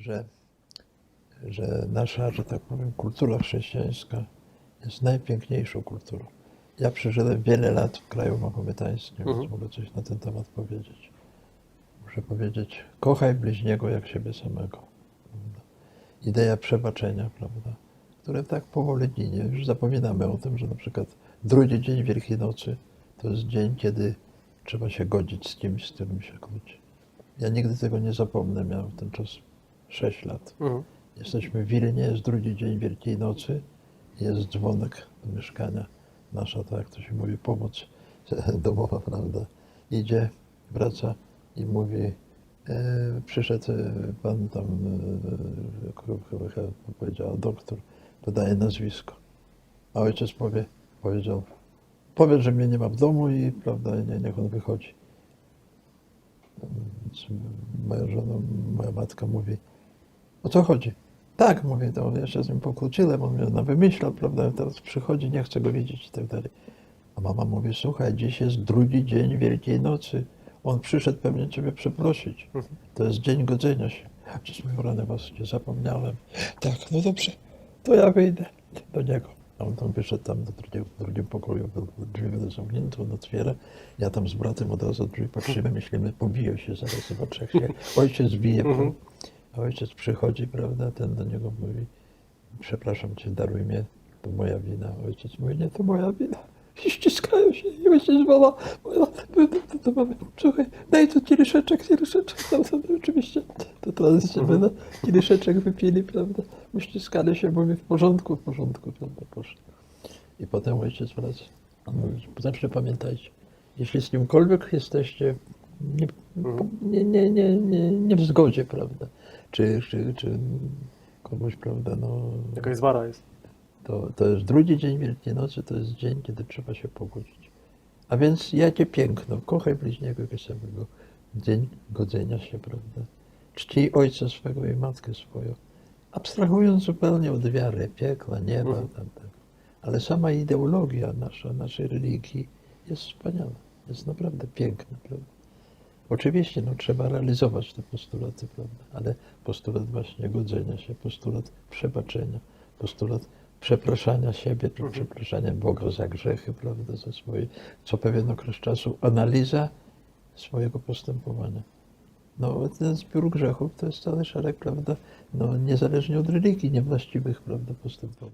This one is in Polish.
że, że nasza, że tak powiem, kultura chrześcijańska jest najpiękniejszą kulturą. Ja przeżyłem wiele lat w kraju mahometańskim, Mhm. więc mogę coś na ten temat powiedzieć. Muszę powiedzieć, kochaj bliźniego jak siebie samego. Idea przebaczenia, prawda? które tak powoli ginie. Już zapominamy o tym, że na przykład drugi dzień Wielkiej Nocy to jest dzień, kiedy trzeba się godzić z kimś, z którym się kłóci. Ja nigdy tego nie zapomnę, miałem w ten czas 6 lat. Mhm. Jesteśmy w Wilnie, jest drugi dzień Wielkiej Nocy, jest dzwonek do mieszkania. Nasza, tak jak to się mówi, pomoc domowa, prawda? Idzie, wraca i mówi, e, przyszedł e, pan tam, e, chyba, chyba powiedział doktor, podaje nazwisko. A ojciec powie, powiedział, powiedz, że mnie nie ma w domu i prawda, nie, niech on wychodzi. Więc moja żona, moja matka mówi, o co chodzi? Tak, mówię, to ja się z nim pokłóciłem, on mnie na wymyślał, prawda, teraz przychodzi, nie chce go widzieć i tak dalej. A mama mówi, słuchaj, dziś jest drugi dzień Wielkiej Nocy. On przyszedł pewnie ciebie przeprosić. To jest dzień godzenia się. Moją ranę was nie zapomniałem. Tak, no dobrze, to ja wyjdę do niego. A on tam wyszedł tam do drugiego, w drugim pokoju, drzwi były zamknięte, on otwiera. Ja tam z bratem od razu drzwi patrzymy, myślimy, pobiją się zaraz, zobaczę jak się ojciec bije. Mhm. Ojciec przychodzi, prawda, ten do niego mówi, przepraszam cię, daruj mnie, to moja wina. Ojciec mówi, nie, to moja wina. I ściskają się i ojciec woła, woła to, to, to mamy, słuchaj, daj tu kieliszeczek, kieliszeczek, tam, tam, oczywiście, to tradycja, Mhm. mhm. kieliszeczek wypili, prawda, uściskali się, mówi, w porządku, w porządku, prawda, poszli. I potem ojciec wraca, on mówi, zawsze pamiętajcie, jeśli z kimkolwiek jesteście nie, Mhm. nie, nie, nie, nie, nie w zgodzie, prawda, czy, czy, czy komuś, prawda, no, Jakaś zwara jest. to, to jest drugi dzień Wielkiej Nocy, to jest dzień, kiedy trzeba się pogodzić. A więc jakie piękno, kochaj bliźniego jak samego. Dzień godzenia się, prawda? Czcij ojca swego i matkę swoją. Abstrahując zupełnie od wiary, piekła, nieba, Mhm. tam, tak. Ale sama ideologia nasza, naszej religii jest wspaniała. Jest naprawdę piękna, prawda? Oczywiście no, trzeba realizować te postulaty, prawda? ale postulat właśnie godzenia się, postulat przebaczenia, postulat przepraszania siebie, czy Mhm. przepraszania Boga za grzechy, prawda, za swoje, co pewien okres czasu, analiza swojego postępowania. No, ten zbiór grzechów to jest cały szereg, prawda, no, niezależnie od religii, niewłaściwych, prawda, postępowań.